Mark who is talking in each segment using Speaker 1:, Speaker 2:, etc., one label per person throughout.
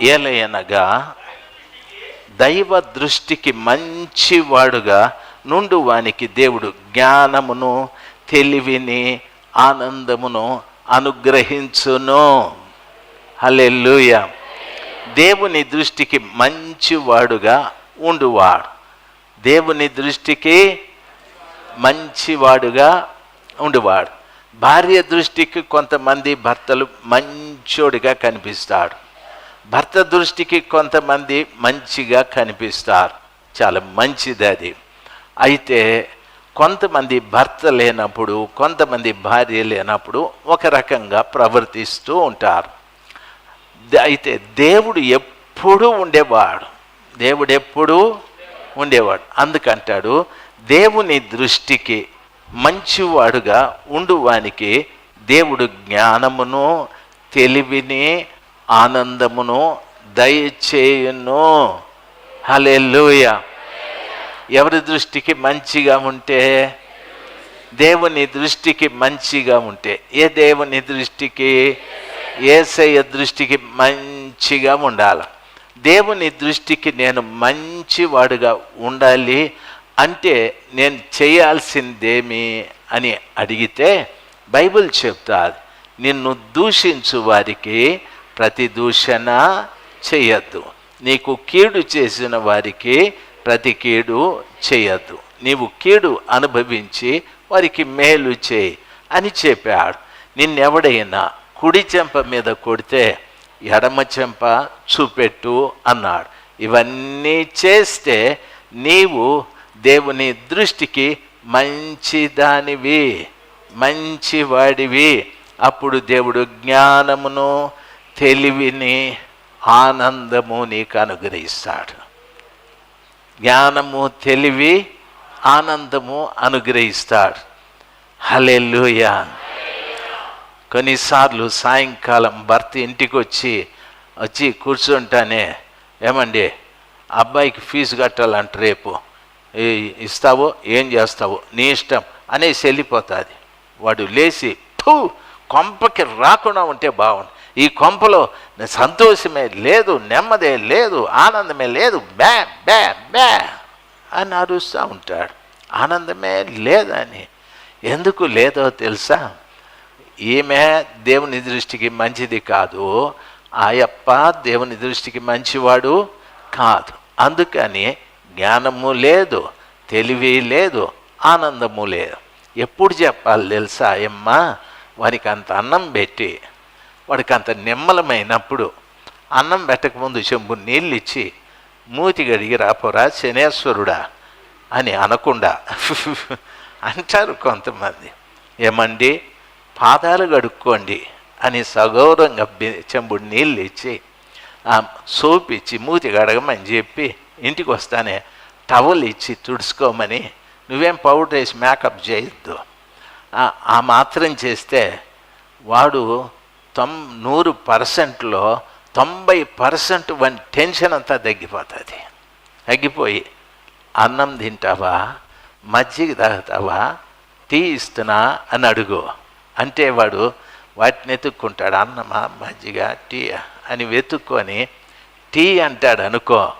Speaker 1: ఏలయనగా దైవ దృష్టికి మంచివాడుగా నుండు వానికి దేవుడు జ్ఞానమును తెలివిని ఆనందమును అనుగ్రహించును. హల్లెలూయ. దేవుని దృష్టికి మంచివాడుగా ఉండువాడు. దేవుని దృష్టికి మంచివాడుగా ఉండువాడు. భార్య దృష్టికి కొంతమంది భర్తలు మంచోడిగా కనిపిస్తాడు. భర్త దృష్టికి కొంతమంది మంచిగా కనిపిస్తారు. చాలా మంచిది అది. అయితే కొంతమంది భర్త లేనప్పుడు కొంతమంది భార్య లేనప్పుడు ఒక రకంగా ప్రవర్తిస్తూ ఉంటారు. అయితే దేవుడు ఎప్పుడూ ఉండేవాడు. దేవుడు ఎప్పుడూ ఉండేవాడు. అందుకంటాడు దేవుని దృష్టికి మంచివాడుగా ఉండువానికి దేవుడు జ్ఞానమును తెలివిని ఆనందమును దయచేయును. హల్లెలూయ. ఎవరి దృష్టికి మంచిగా ఉంటే? దేవుని దృష్టికి మంచిగా ఉంటే. ఏ దేవుని దృష్టికి? ఏసయ్య దృష్టికి మంచిగా ఉండాలి. దేవుని దృష్టికి నేను మంచివాడుగా ఉండాలి అంటే నేను చేయాల్సిందేమి అని అడిగితే బైబిల్ చెప్తాది నిన్ను దూషించు వారికి ప్రతి దూషణ చేయొద్దు. నీకు కీడు చేసిన వారికి ప్రతి కీడు చేయొద్దు. నీవు కీడు అనుభవించి వారికి మేలు చేయి అని చెప్పాడు. నిన్నెవడైనా కుడి చెంప మీద కొడితే ఎడమ చెంప చూపెట్టు అన్నాడు. ఇవన్నీ చేస్తే నీవు దేవుని దృష్టికి మంచిదానివి మంచివాడివి. అప్పుడు దేవుడు జ్ఞానమును తెలివిని ఆనందము నీకు అనుగ్రహిస్తాడు జ్ఞానము తెలివి ఆనందము అనుగ్రహిస్తాడు. హలెల్లుయ. కొన్నిసార్లు సాయంకాలం భర్త ఇంటికి వచ్చి వచ్చి కూర్చుంటానే. ఏమండి? అబ్బాయికి ఫీజు కట్టాలంట రేపు. ఇస్తావో? ఏం చేస్తావో? నీ ఇష్టం. అనేసి వెళ్ళిపోతుంది. వాడు లేచి టూ కొంపకి రాకుండా ఉంటే బాగుండు. ఈ కొంపలో సంతోషమే లేదు నెమ్మదే లేదు ఆనందమే లేదు బ్యా బ్యా బ్యా అని అరుస్తూ ఉంటాడు. ఆనందమే లేదని. ఎందుకు లేదో తెలుసా? ఈమె దేవుని దృష్టికి మంచిది కాదు. ఆయప్ప దేవుని దృష్టికి మంచివాడు కాదు. అందుకని జ్ఞానము లేదు తెలివి లేదు ఆనందము లేదు. ఎప్పుడు చెప్పాలి తెలుసా అయ్యమ్మ? వానికి అంత అన్నం పెట్టి. వాడికి అంత నిమ్మలమైనప్పుడు అన్నం పెట్టకముందు చెంబు నీళ్ళు ఇచ్చి మూతి గడిగి రాపోరా శనేశ్వరుడా అని అనకుండా అంటారు కొంతమంది. ఏమండి? పాదాలు కడుక్కోండి అని సగౌరవంగా చెంబుడు నీళ్ళు ఇచ్చి సోప్ ఇచ్చి మూతి గడగమని చెప్పి ఇంటికి వస్తానే టవల్ ఇచ్చి తుడుచుకోమని నువ్వేం పౌడర్ వేసి మేకప్ చేయొద్దు. ఆ మాత్రం చేస్తే వాడు తొం నూరు పర్సెంట్లో తొంభై పర్సెంట్ వన్ టెన్షన్ అంతా తగ్గిపోతుంది. తగ్గిపోయి అన్నం తింటావా? మజ్జిగ తాగుతావా? టీ ఇస్తున్నా అని అడుగు. అంటే వాడు వాటిని వెతుక్కుంటాడు అన్నమా మజ్జిగ టీ అని వెతుక్కొని టీ అంటాడు అనుకో.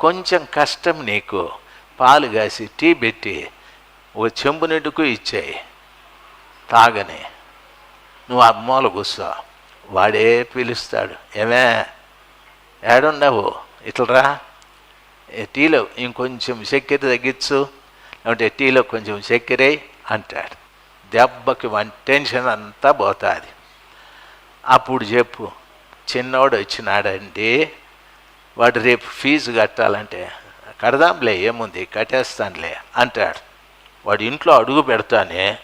Speaker 1: కొంచెం కష్టం నీకు. పాలు కాసి టీ పెట్టి ఓ చెంబు నిండుకు ఇచ్చేయి. తాగని. నువ్వు ఆ మూల కూర్చో. వాడే పిలుస్తాడు. ఏమే? ఏడున్నావు ఇట్లరా? ఏ టీలో ఇంకొంచెం చక్కెర తగ్గించు. లేకుంటే టీలో కొంచెం చక్కెర అంటాడు. దెబ్బకి వన్ టెన్షన్ అంతా పోతుంది. అప్పుడు చెప్పు చిన్నోడు వచ్చినాడండి. వాడు రేపు ఫీజు కట్టాలంటే కడదాంలే ఏముంది కట్టేస్తానులే అంటాడు. వాడు ఇంట్లో అడుగు పెడతానే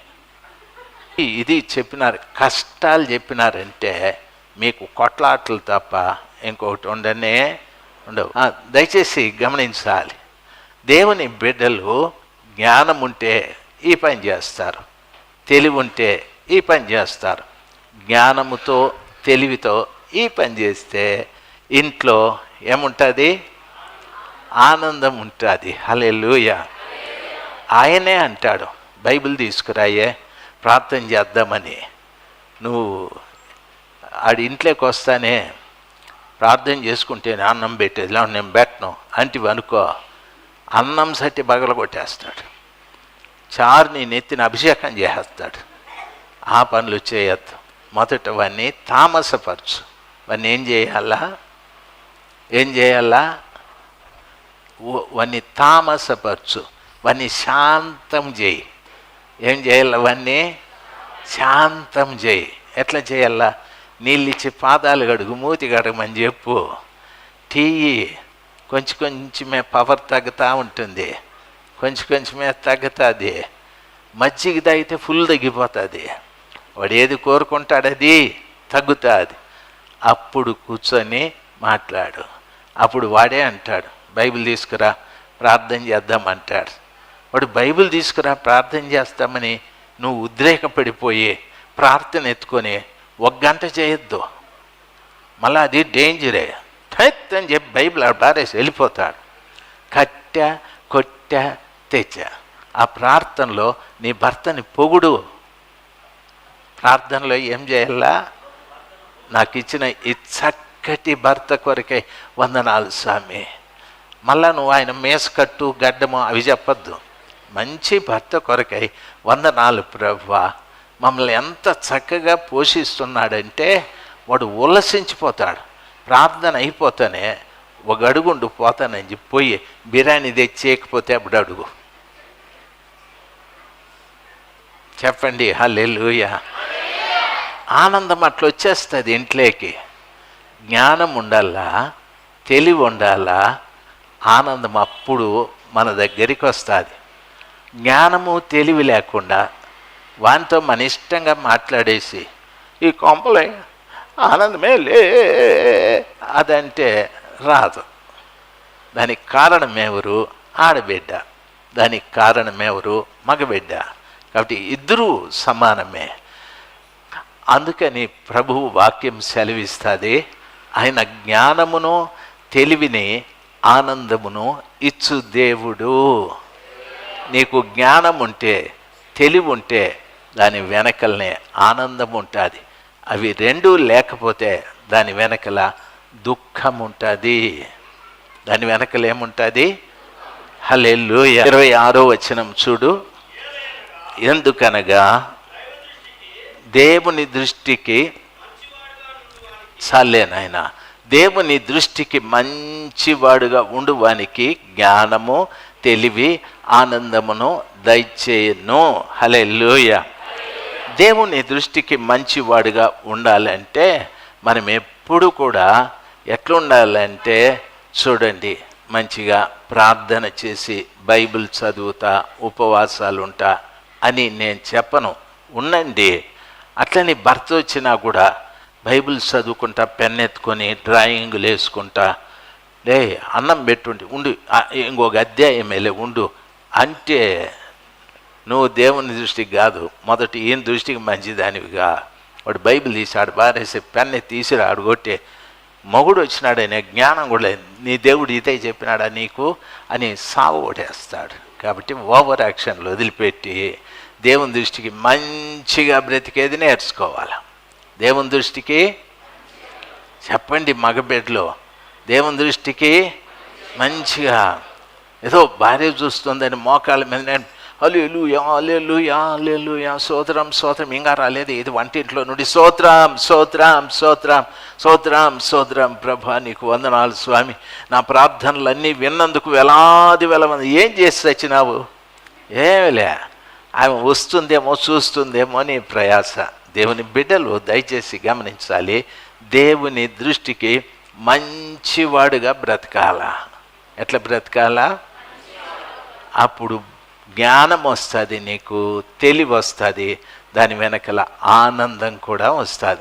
Speaker 1: ఇది చెప్పినారు కష్టాలు చెప్పినారంటే మీకు కొట్లాటలు తప్ప ఇంకొకటి ఉండనే ఉండవు. దయచేసి గమనించాలి. దేవుని బిడ్డలు జ్ఞానం ఉంటే ఈ పని చేస్తారు తెలివి ఉంటే ఈ పని చేస్తారు జ్ఞానముతో తెలివితో ఈ పని చేస్తే ఇంట్లో ఏముంటుంది? ఆనందం ఉంటుంది. హల్లెలూయ. ఆయనే అంటాడు బైబిల్ తీసుకురాయే. ప్రార్థన చేద్దామని. నువ్వు ఆడి ఇంట్లోకి వస్తానే ప్రార్థన చేసుకుంటే అన్నం పెట్టేది. లేకుంటే నేను పెట్టను. అంటివి అనుకో అన్నం సట్టి బగల కొట్టేస్తాడు చారు నీ నెత్తిన అభిషేకం చేసేస్తాడు ఆ పనులు చేయొద్దు. మొదట వాడిని తామసపరచు. వాడిని ఏం చేయాలా? ఏం చేయాలా? వాన్ని వాడిని తామసపరచు. వాడిని శాంతం చేయి. ఏం చేయాలి అవన్నీ? శాంతం చేయి. ఎట్లా చేయాలా? నీళ్ళు ఇచ్చి పాదాలు కడుగు మూతి కడగమని చెప్పు. టీ కొంచెం కొంచెమే పవర్ తగ్గుతూ ఉంటుంది. కొంచెం కొంచెమే తగ్గుతుంది. మజ్జిగ తాగితే ఫుల్ తగ్గిపోతుంది. వాడు ఏది కోరుకుంటాడు అది తగ్గుతుంది. అప్పుడు కూర్చొని మాట్లాడు. అప్పుడు వాడే అంటాడు. బైబిల్ తీసుకురా ప్రార్థన చేద్దాం అంటాడు. వాడు బైబిల్ తీసుకురా ప్రార్థన చేస్తామని నువ్వు ఉద్రేకపడిపోయి ప్రార్థన ఎత్తుకొని ఒక గంట చేయొద్దు. మళ్ళీ అది డేంజరే. థైత్ అని చెప్పి బైబిల్ ఆడ బారేసి వెళ్ళిపోతాడు. కట్ట కొట్ట తెచ్చ. ఆ ప్రార్థనలో నీ భర్తని పొగుడు. ప్రార్థనలో ఏం చేయాలా? నాకు ఇచ్చిన ఈ చక్కటి భర్త కొరకై వందనాలు స్వామి. మళ్ళా నువ్వు ఆయన మేసకట్టు గడ్డము అవి చెప్పద్దు. మంచి భర్త కొరకై వందనాలు ప్రభువా. మమ్మల్ని ఎంత చక్కగా పోషిస్తున్నాడంటే వాడు ఉల్లసించిపోతాడు. ప్రార్థన అయిపోతానే ఒక అడుగుండు పోతానని చెప్పి పోయి బిర్యానీ తెచ్చేయకపోతే అప్పుడు అడుగు. చెప్పండి హల్లెలూయా. ఆనందం అట్లా వచ్చేస్తుంది ఇంట్లోకి. జ్ఞానం ఉండాలా? తెలివి ఉండాలా? ఆనందం అప్పుడు మన దగ్గరికి వస్తుంది. జ్ఞానము తెలివి లేకుండా వానితో మన ఇష్టంగా మాట్లాడేసి ఈ కొంపలే ఆనందమే లే అదంటే రాదు. దానికి కారణం ఎవరు ఆడబిడ్డ. దానికి కారణం ఎవరు మగబిడ్డ. కాబట్టి ఇద్దరూ సమానమే. అందుకని ప్రభువు వాక్యం సెలవిస్తుంది ఆయన జ్ఞానమును తెలివిని ఆనందమును ఇచ్చు దేవుడు. నీకు జ్ఞానం ఉంటే తెలివి ఉంటే దాని వెనకలనే ఆనందం ఉంటుంది. అవి రెండూ లేకపోతే దాని వెనకల దుఃఖం ఉంటుంది. దాని వెనకల ఏముంటుంది? హలెల్లు ఇరవై ఆరో వచనం చూడు. ఎందుకనగా దేవుని దృష్టికి చాలే దేవుని దృష్టికి మంచివాడుగా ఉండువానికి జ్ఞానము తెలివి ఆనందమును దయచేయను. హలెల్లుయ. దేవుని దృష్టికి మంచివాడుగా ఉండాలంటే మనం ఎప్పుడు కూడా ఎట్లుండాలంటే చూడండి మంచిగా ప్రార్థన చేసి బైబిల్ చదువుతా ఉపవాసాలు ఉంటా అని నేను చెప్పను. ఉండండి. అట్లని భర్త వచ్చినా కూడా బైబిల్ చదువుకుంటా పెన్ ఎత్తుకొని డ్రాయింగ్లు వేసుకుంటా డే అన్నం పెట్టుండి ఉండు. ఇంకొక అధ్యాయం వెళ్ళి ఉండు. అంటే నువ్వు దేవుని దృష్టికి కాదు మొదటి ఈయన దృష్టికి మంచిదానివిగా. వాడు బైబిల్ తీసాడు బారేసి పెన్ను తీసిరా ఆడు కొట్టే. మొగుడు వచ్చినాడనే జ్ఞానం కూడా లేదు. నీ దేవుడు ఇదే చెప్పినాడా నీకు? అని సాగు కొట్టేస్తాడు. కాబట్టి ఓవర్ యాక్షన్లు వదిలిపెట్టి దేవుని దృష్టికి మంచిగా బ్రతికేది నేర్చుకోవాలి. దేవుని దృష్టికి చెప్పండి మగబిడ్డలో. దేవుని దృష్టికి మంచిగా. ఏదో భార్య చూస్తుందని మోకాళ్ళ మీద నేను అల్లెలుయా అల్లెలుయా అల్లెలుయా సోదరం సోదరం ఇంకా రాలేదు. ఇది వంటింట్లో నుండి సోత్రం సోత్రం సోత్రం సోత్రం సోత్రం ప్రభా నీకు వందనాలు స్వామి. నా ప్రార్థనలన్నీ విన్నందుకు వేలాది వేల ఏం చేసి వచ్చినావు ఏమిలే. ఆమె వస్తుందేమో చూస్తుందేమో అని ప్రయాస. దేవుని బిడ్డలు దయచేసి గమనించాలి. దేవుని దృష్టికి మంచివాడుగా బ్రతకాల. ఎట్లా బ్రతకాలా? అప్పుడు జ్ఞానం వస్తుంది నీకు తెలివి వస్తుంది దాని వెనకల ఆనందం కూడా వస్తుంది.